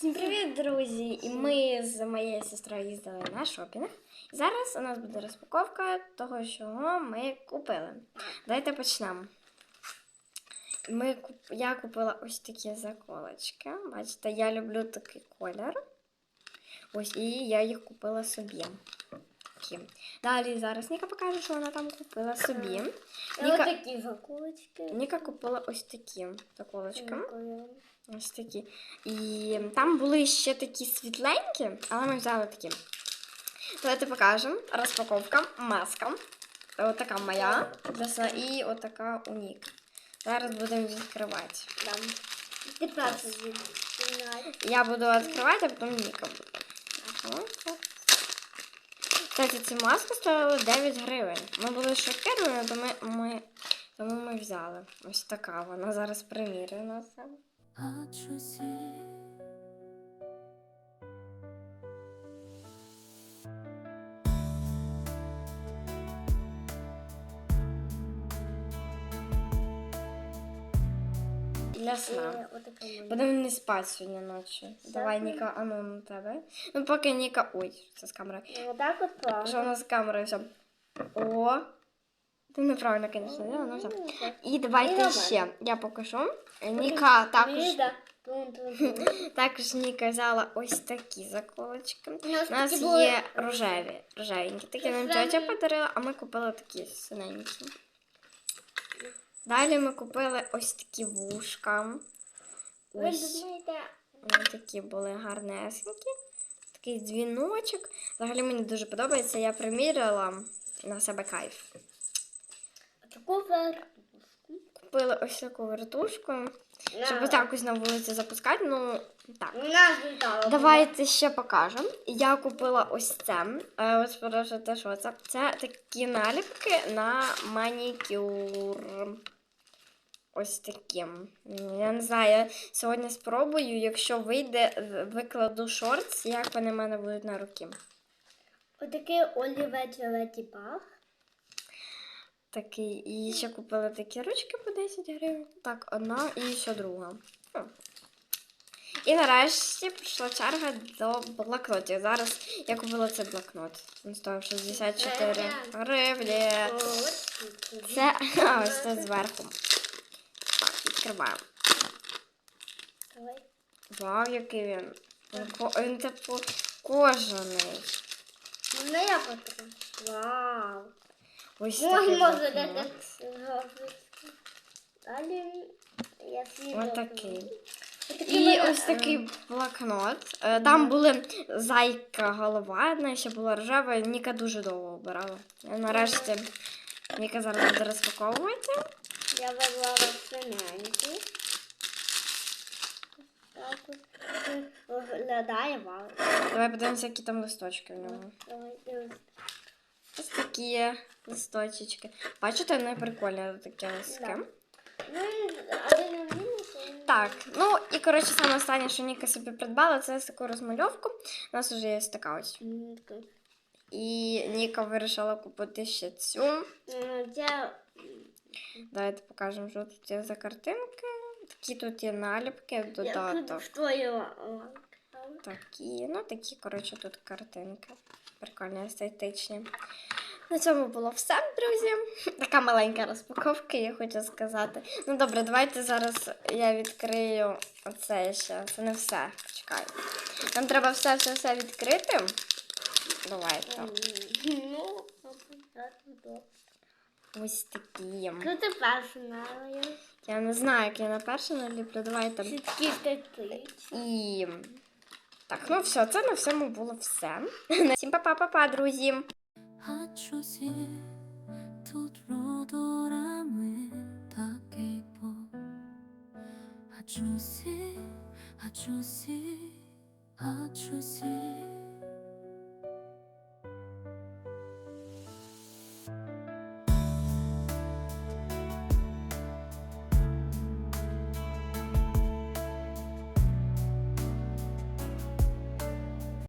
Всім привіт, друзі! І ми з моєю сестрою їздили на шопінг. І зараз у нас буде розпаковка того, що ми купили. Давайте почнемо. Ми, я купила ось такі заколочки. Бачите, я люблю такий колір. Ось, і я їх купила собі. Такі. Далі зараз Ніка покаже, що вона там купила собі. Ніка, такі заколочки. Ніка купила ось такі заколочки. Ось такі. І там були ще такі світленькі, але ми взяли такі. Давайте покажемо. Розпаковка, маска. Отака моя і отака у Нік. Зараз будемо відкривати. Ти. Я буду відкривати, а потім Ніка буде. Ось. Кстати, ці маски стоїли 9 гривень. Ми були шокіровані, тому ми, тому ми взяли. Ось така вона зараз примірює на Для сна. Будемо не спати сьогодні ночі. Давай, Ніка, а ну на тебе. Ну, поки Ніка. Ой, це з камери. Ну, Отак от Що у нас з камерою все. О. Ти неправильно, звісно, ну все. І давайте ще. Я покажу. Ніка також. Також Ніка взяла ось такі заколочки. У нас є рожеві. Рожевенькі. Такі нам тетя подарила, а ми купили такі синенькі. Далі ми купили ось такі вушка. Ось. такі були гарнесенькі. Такий дзвіночок. Взагалі мені дуже подобається. Я приміряла на себе кайф. таку вертушку? Купили ось таку вертушку, щоб ось на вулиці запускати. Ну, так. Давайте ще покажемо. Я купила ось це. Е, Ось спрашуєте, що це. Це такі наліпки на манікюр. Ось такі. М, Я не знаю, я сьогодні спробую. Якщо вийде, викладу шортс, як вони в мене будуть на руки. Отакий олівець Леті Баг. Такий. І ще купили такі ручки по 10 гривень. Так, одна і ще друга. І нарешті прийшла черга до блокнотів. Зараз я купила цей блокнот. Він стоїв 64 гривні. Це а, ось це зверху. Так, відкриваємо. Давай. Вау, який він. Він, типу кожаний. Ну, я потру. Вау. Ось Можна такий може дати зробити. Далі я свій Ось такий. І ось такий блокнот. Е, Там були зайка голова, одна ще була рожева. Ніка дуже довго обирала. Нарешті Ніка зараз буде розпаковувати. Я вибрала синенький. Так от виглядає вау. Давай подивимося, які там листочки в нього. Давай дивись. Ось такі листочечки. Бачите, вони прикольні такі листки. Ну, Так, ну і коротше, саме останнє, що Ніка собі придбала, це таку розмальовку. У нас вже є ось така ось. І Ніка вирішила купити ще цю. Це Давайте покажемо, що тут є за картинки. Такі тут є наліпки, я тут додаток. Такі, ну такі, коротше, тут картинки. Прикольні, естетичні. На цьому було все, друзі. Така маленька розпаковка, я хочу сказати. Ну добре, давайте зараз я відкрию оце ще. Це не все. Почекай. Нам треба все-все-все відкрити. Давайте. Ну. Ось такі. Що ти перший налив? Я не знаю, як я на перше наліплю. Давайте. Сітки статичні. І так, ну все, це на всьому було все. Всім па-па-па-па, друзі. 아주시 두드러도람을 닦이고 아주시 아주시 아주시